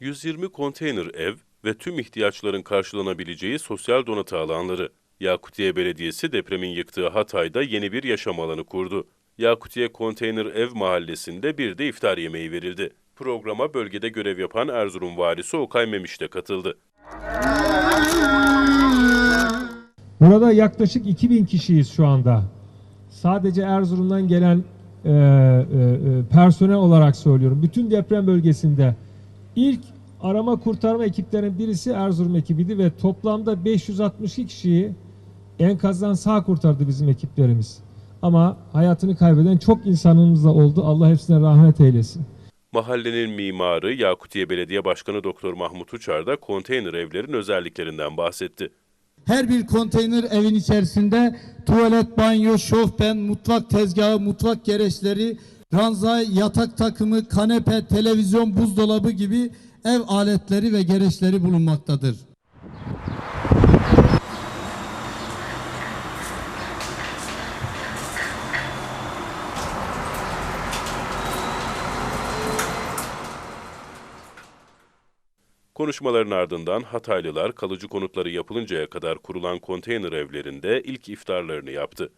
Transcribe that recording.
...120 konteyner ev ve tüm ihtiyaçların karşılanabileceği sosyal donatı alanları. Yakutiye Belediyesi depremin yıktığı Hatay'da yeni bir yaşam alanı kurdu. Yakutiye Konteyner Ev Mahallesi'nde bir de iftar yemeği verildi. Programa bölgede görev yapan Erzurum Valisi Okay Memiş de katıldı. Burada yaklaşık 2000 kişiyiz şu anda. Sadece Erzurum'dan gelen e, e, e, personel olarak söylüyorum. Bütün deprem bölgesinde ilk arama kurtarma ekiplerinin birisi Erzurum ekibiydi ve toplamda 562 kişiyi enkazdan sağ kurtardı bizim ekiplerimiz. Ama hayatını kaybeden çok insanımız da oldu. Allah hepsine rahmet eylesin. Mahallenin mimarı Yakutiye Belediye Başkanı Doktor Mahmut Uçar da konteyner evlerin özelliklerinden bahsetti. Her bir konteyner evin içerisinde tuvalet, banyo, şofben, mutfak tezgahı, mutfak gereçleri, ranza, yatak takımı, kanepe, televizyon, buzdolabı gibi ev aletleri ve gereçleri bulunmaktadır. Konuşmaların ardından Hataylılar kalıcı konutları yapılıncaya kadar kurulan konteyner evlerinde ilk iftarlarını yaptı.